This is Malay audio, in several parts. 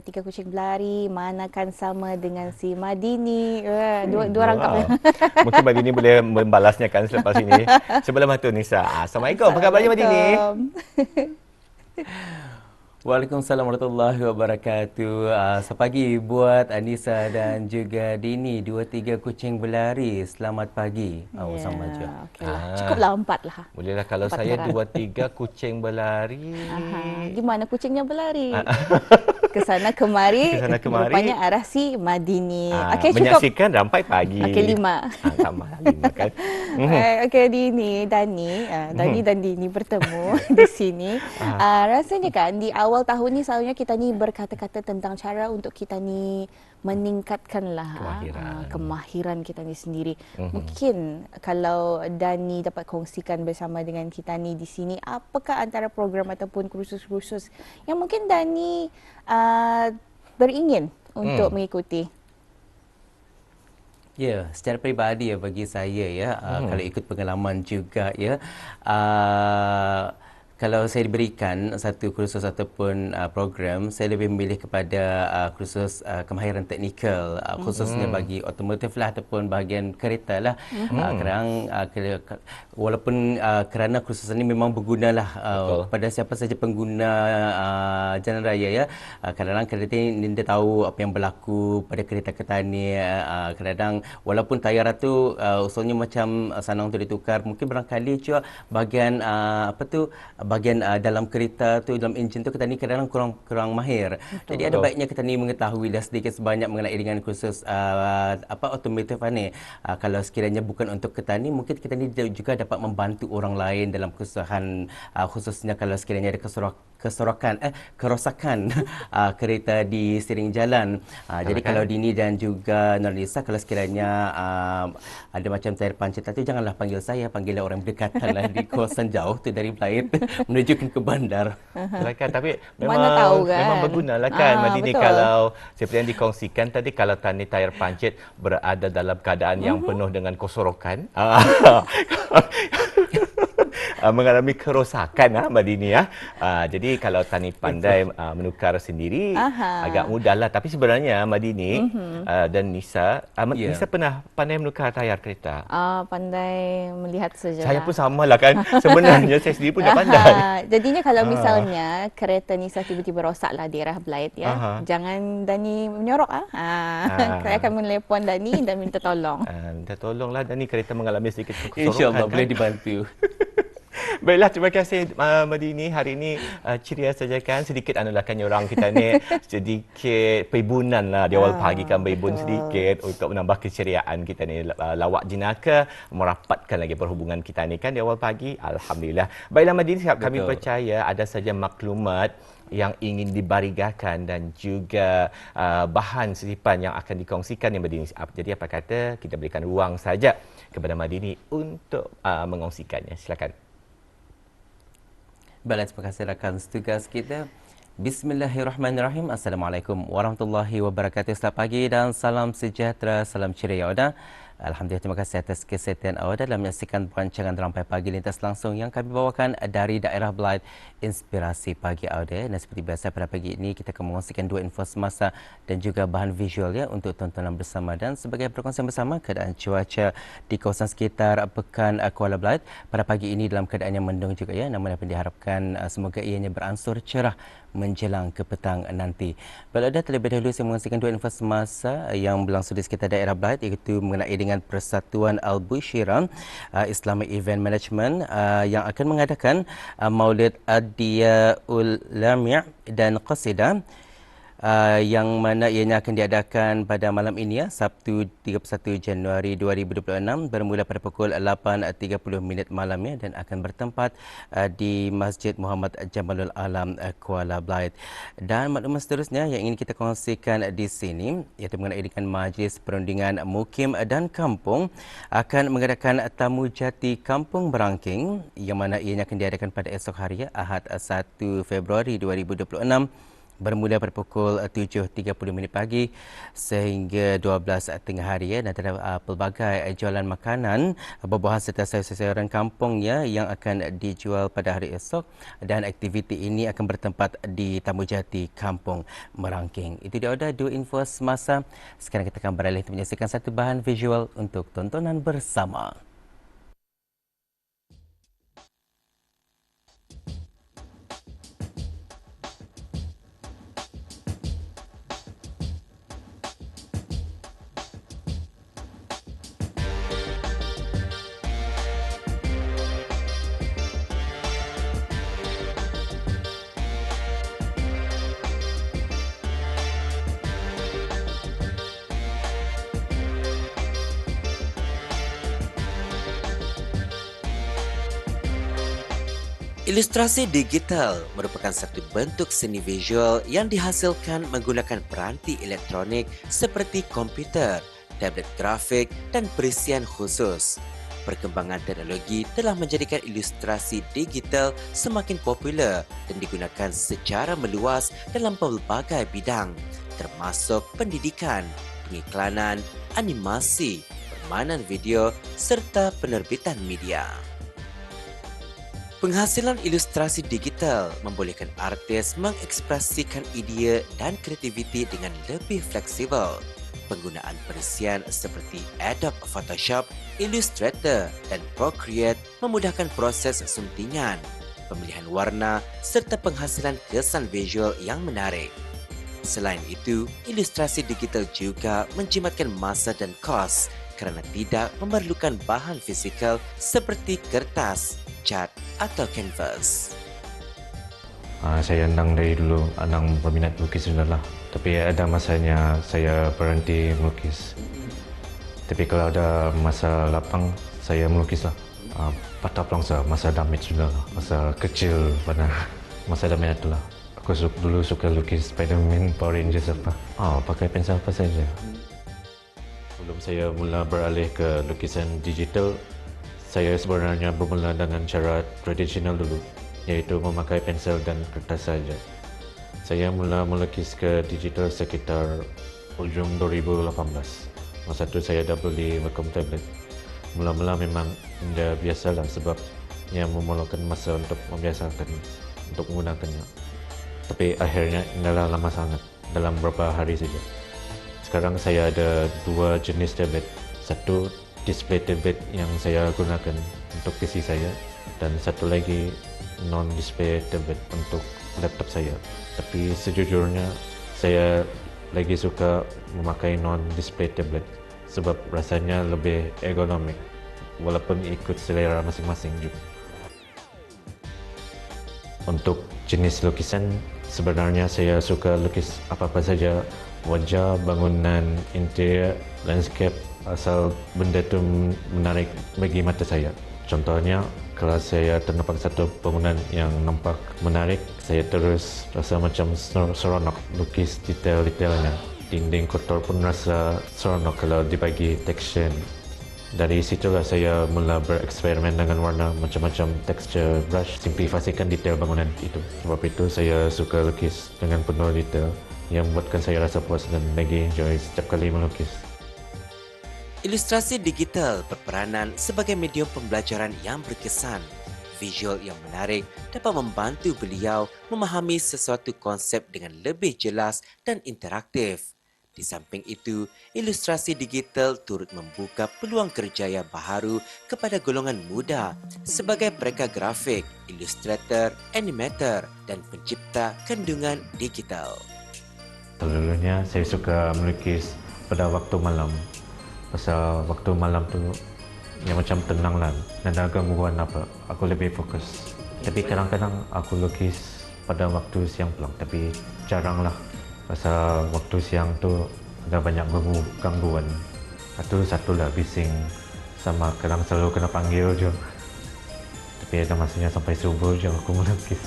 Tiga kucing berlari manakan sama dengan si Madini. Uh, dua dua wow. rangkap. Mungkin Madini boleh membalasnya kan selepas ini. Sebelum itu Nisa. Assalamualaikum. Apa khabarnya Madini? Waalaikumsalam warahmatullahi wabarakatuh. Uh, sepagi buat Anissa dan juga Dini, dua tiga kucing berlari. Selamat pagi. Oh, yeah. sama je. Okay lah. Ah. Cukuplah empat lah. Bolehlah kalau empat saya dua tiga kucing berlari. Aha. Gimana kucingnya berlari? ke sana kemari. Ke sana kemari. Rupanya arah si Madini. Ah, okay, menyaksikan cukup. sampai pagi. Okey, lima. Ah, sama lima kan. Okey, Dini, Dani. Uh, Dani dan Dini bertemu di sini. Uh, rasanya kan di awal awal tahun ni selalunya kita ni berkata-kata tentang cara untuk kita ni meningkatkanlah kemahiran, uh, kemahiran kita ni sendiri. Mm-hmm. Mungkin kalau Dani dapat kongsikan bersama dengan kita ni di sini, apakah antara program ataupun kursus-kursus yang mungkin Dani uh, beringin untuk mm. mengikuti? Ya, yeah, secara peribadi ya bagi saya ya, uh, hmm. kalau ikut pengalaman juga ya, uh, kalau saya diberikan satu kursus ataupun uh, program, saya lebih memilih kepada uh, kursus uh, kemahiran teknikal, uh, khususnya mm-hmm. bagi otomotif lah ataupun bahagian kereta lah. Mm-hmm. Uh, kerana uh, ke- walaupun uh, kerana kursus ini memang berguna lah uh, kepada siapa saja pengguna uh, jalan raya ya. Uh, kadang-kadang kereta ini dia tahu apa yang berlaku pada kereta-kereta ni. Uh, kadang-kadang walaupun tayar tu uh, usulnya macam sanang tu ditukar, mungkin barangkali juga bahagian uh, apa tu bahagian uh, dalam kereta tu dalam enjin tu kita ni kadang-kadang kurang kurang mahir. Betul. Jadi ada baiknya kita ni mengetahui dah sedikit sebanyak mengenai dengan kursus uh, apa otomotif ni. Uh, kalau sekiranya bukan untuk kita ni mungkin kita ni juga dapat membantu orang lain dalam kesusahan uh, khususnya kalau sekiranya ada kesuruh kesorokan eh kerosakan uh, kereta di steering jalan. Uh, jadi kalau Dini dan juga Nurlisa kalau sekiranya uh, ada macam tayar pancit tu janganlah panggil saya, panggillah orang berdekatan lah di kawasan jauh tu dari Blythe menuju ke bandar. Kan tapi memang Mana tahu kan? memang bergunalah kan uh, Madini kalau seperti yang dikongsikan tadi kalau tani tayar pancit berada dalam keadaan yang uh-huh. penuh dengan kesorokan. Uh, mengalami kerosakan ah Mbak Dini ya. Uh, jadi kalau tani pandai uh, menukar sendiri Aha. agak mudahlah tapi sebenarnya Mbak Dini mm-hmm. uh, dan Nisa uh, yeah. Nisa pernah pandai menukar tayar kereta. Ah uh, pandai melihat saja. Saya pun samalah kan. sebenarnya saya sendiri pun dah pandai. Jadinya kalau misalnya uh. kereta Nisa tiba-tiba rosaklah di arah Blythe ya. Uh-huh. Jangan Dani menyorok ah. Uh. Saya akan menelepon Dani dan minta tolong. Uh, minta tolonglah Dani kereta mengalami sedikit keserokan. InsyaAllah kan? boleh dibantu. Baiklah, terima kasih uh, Madini. Hari ini uh, ceria saja kan. Sedikit anulakan orang kita ni. sedikit peribunan lah di awal ah, pagi kan beribun sedikit untuk menambah keceriaan kita ni. Uh, lawak jenaka merapatkan lagi perhubungan kita ni kan di awal pagi. Alhamdulillah. Baiklah Madini, kami Betul. percaya ada saja maklumat yang ingin dibarigakan dan juga uh, bahan sesipan yang akan dikongsikan yang berdini. Jadi apa kata kita berikan ruang saja kepada Madini untuk uh, mengongsikannya. Silakan. Baiklah, terima kasih rakan setugas kita. Bismillahirrahmanirrahim. Assalamualaikum warahmatullahi wabarakatuh. Selamat pagi dan salam sejahtera, salam ceria. Oda. Alhamdulillah terima kasih atas kesetiaan awak dalam menyaksikan perancangan Rampai Pagi Lintas Langsung yang kami bawakan dari daerah Blythe Inspirasi Pagi Audio. Dan seperti biasa pada pagi ini kita akan mengongsikan dua info semasa dan juga bahan visual ya untuk tontonan bersama dan sebagai perkongsian bersama keadaan cuaca di kawasan sekitar Pekan Kuala Blythe pada pagi ini dalam keadaan yang mendung juga ya namun apa diharapkan uh, semoga ianya beransur cerah menjelang ke petang nanti. Baiklah, terlebih dahulu saya mengongsikan dua info semasa yang berlangsung di sekitar daerah Blythe iaitu mengenai dengan Persatuan Al-Bushira uh, Islamic Event Management uh, yang akan mengadakan uh, Maulid Adia Ulami' dan Qasidah uh, yang mana ianya akan diadakan pada malam ini ya Sabtu 31 Januari 2026 bermula pada pukul 8.30 minit malam ya dan akan bertempat uh, di Masjid Muhammad Jamalul Alam uh, Kuala Blythe. Dan maklumat seterusnya yang ingin kita kongsikan di sini iaitu mengenai dengan Majlis Perundingan Mukim dan Kampung akan mengadakan tamu jati Kampung Berangking yang mana ianya akan diadakan pada esok hari ya Ahad 1 Februari 2026 bermula pada pukul 7.30 minit pagi sehingga 12 tengah hari ya dan terdapat uh, pelbagai jualan makanan, buah-buahan serta sayur-sayuran kampung ya yang akan dijual pada hari esok dan aktiviti ini akan bertempat di Tamu Jati Kampung Merangking. Itu dia ada dua info semasa. Sekarang kita akan beralih untuk menyaksikan satu bahan visual untuk tontonan bersama. Ilustrasi digital merupakan satu bentuk seni visual yang dihasilkan menggunakan peranti elektronik seperti komputer, tablet grafik dan perisian khusus. Perkembangan teknologi telah menjadikan ilustrasi digital semakin popular dan digunakan secara meluas dalam pelbagai bidang termasuk pendidikan, pengiklanan, animasi, permainan video serta penerbitan media. Penghasilan ilustrasi digital membolehkan artis mengekspresikan idea dan kreativiti dengan lebih fleksibel. Penggunaan perisian seperti Adobe Photoshop, Illustrator dan Procreate memudahkan proses suntingan, pemilihan warna serta penghasilan kesan visual yang menarik. Selain itu, ilustrasi digital juga menjimatkan masa dan kos kerana tidak memerlukan bahan fizikal seperti kertas, cat atau kanvas. Uh, saya Anang dari dulu, Anang berminat melukis sudah lah. Tapi ada masanya saya berhenti melukis. Tapi kalau ada masa lapang, saya melukis lah. Uh, patah pelangsa, masa damit sudah lah. Masa kecil pada masa damit itu lah. Aku su- dulu suka lukis Spiderman, Power Rangers apa. Oh, pakai pensel apa saja. Sebelum saya mula beralih ke lukisan digital, saya sebenarnya bermula dengan cara tradisional dulu, iaitu memakai pensel dan kertas saja. Saya mula melukis ke digital sekitar ujung 2018. Masa itu saya dah beli Wacom tablet. Mula-mula memang tidak biasalah sebab ia memerlukan masa untuk membiasakan untuk menggunakannya. Tapi akhirnya adalah lama sangat, dalam beberapa hari saja. Sekarang saya ada dua jenis tablet. Satu display tablet yang saya gunakan untuk PC saya dan satu lagi non-display tablet untuk laptop saya. Tapi sejujurnya saya lagi suka memakai non-display tablet sebab rasanya lebih ergonomik walaupun ikut selera masing-masing juga. Untuk jenis lukisan sebenarnya saya suka lukis apa-apa saja wajah, bangunan, interior, landscape asal benda itu menarik bagi mata saya. Contohnya, kalau saya ternampak satu bangunan yang nampak menarik, saya terus rasa macam ser- seronok lukis detail-detailnya. Dinding kotor pun rasa seronok kalau dibagi tekstur. Dari situlah saya mula bereksperimen dengan warna macam-macam texture brush simplifikasikan detail bangunan itu. Sebab itu saya suka lukis dengan penuh detail yang membuatkan saya rasa puas dan lagi enjoy setiap kali melukis. Ilustrasi digital berperanan sebagai medium pembelajaran yang berkesan. Visual yang menarik dapat membantu beliau memahami sesuatu konsep dengan lebih jelas dan interaktif. Di samping itu, ilustrasi digital turut membuka peluang kerjaya baharu kepada golongan muda sebagai pereka grafik, ilustrator, animator dan pencipta kandungan digital. Selalunya saya suka melukis pada waktu malam. Pasal waktu malam tu yang macam tenang lah. Dan ada gangguan apa. Aku lebih fokus. Tapi kadang-kadang aku lukis pada waktu siang pulang. Tapi jarang lah. Pasal waktu siang tu ada banyak ganggu, gangguan. Satu satu lah bising. Sama kadang selalu kena panggil je. Tapi ada masanya sampai subuh je aku melukis.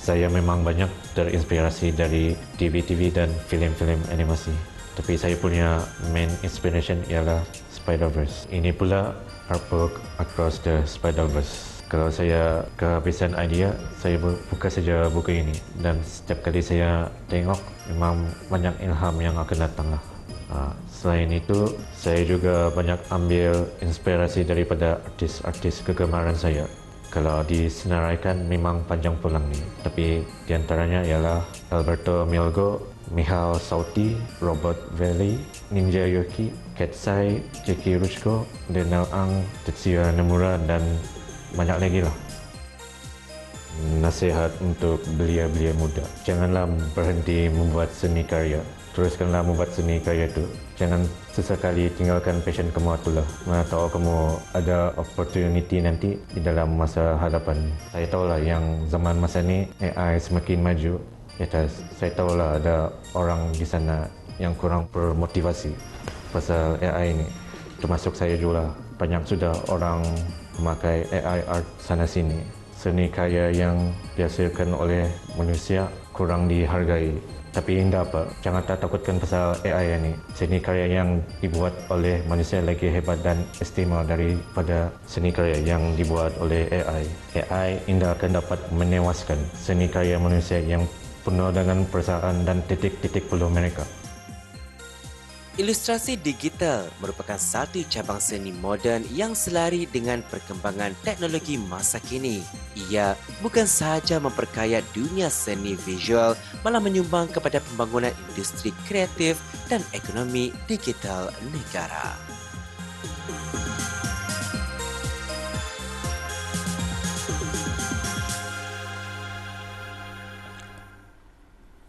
Saya memang banyak terinspirasi dari TV-TV dan filem-filem animasi. Tapi saya punya main inspiration ialah Spider-Verse. Ini pula artwork across the Spider-Verse. Kalau saya kehabisan idea, saya bu- buka saja buku ini dan setiap kali saya tengok memang banyak ilham yang akan datang lah. Ah, Selain itu, saya juga banyak ambil inspirasi daripada artis-artis kegemaran saya. Kalau disenaraikan memang panjang pulang ni. Tapi di antaranya ialah Alberto Milgo, Michal Sauti, Robert Valley, Ninja Yoki, Ketsai, Jackie Rushko, Daniel Ang, Tetsuya Nomura dan banyak lagi lah. Nasihat untuk belia-belia muda. Janganlah berhenti membuat seni karya. Teruskanlah membuat seni karya itu. Jangan sesekali tinggalkan passion kamu itulah. Mana tahu kamu ada opportunity nanti di dalam masa hadapan. Saya tahulah yang zaman masa ni AI semakin maju. Ya, saya tahulah ada orang di sana yang kurang bermotivasi pasal AI ini. Termasuk saya juga. Banyak sudah orang memakai AI art sana sini. Seni karya yang dihasilkan oleh manusia kurang dihargai. Tapi indah apa? Jangan tak takutkan pasal AI ini. Seni karya yang dibuat oleh manusia lagi hebat dan istimewa daripada seni karya yang dibuat oleh AI. AI indah akan dapat menewaskan seni karya manusia yang penuh dengan perasaan dan titik-titik peluh mereka. Ilustrasi digital merupakan satu cabang seni moden yang selari dengan perkembangan teknologi masa kini. Ia bukan sahaja memperkaya dunia seni visual, malah menyumbang kepada pembangunan industri kreatif dan ekonomi digital negara.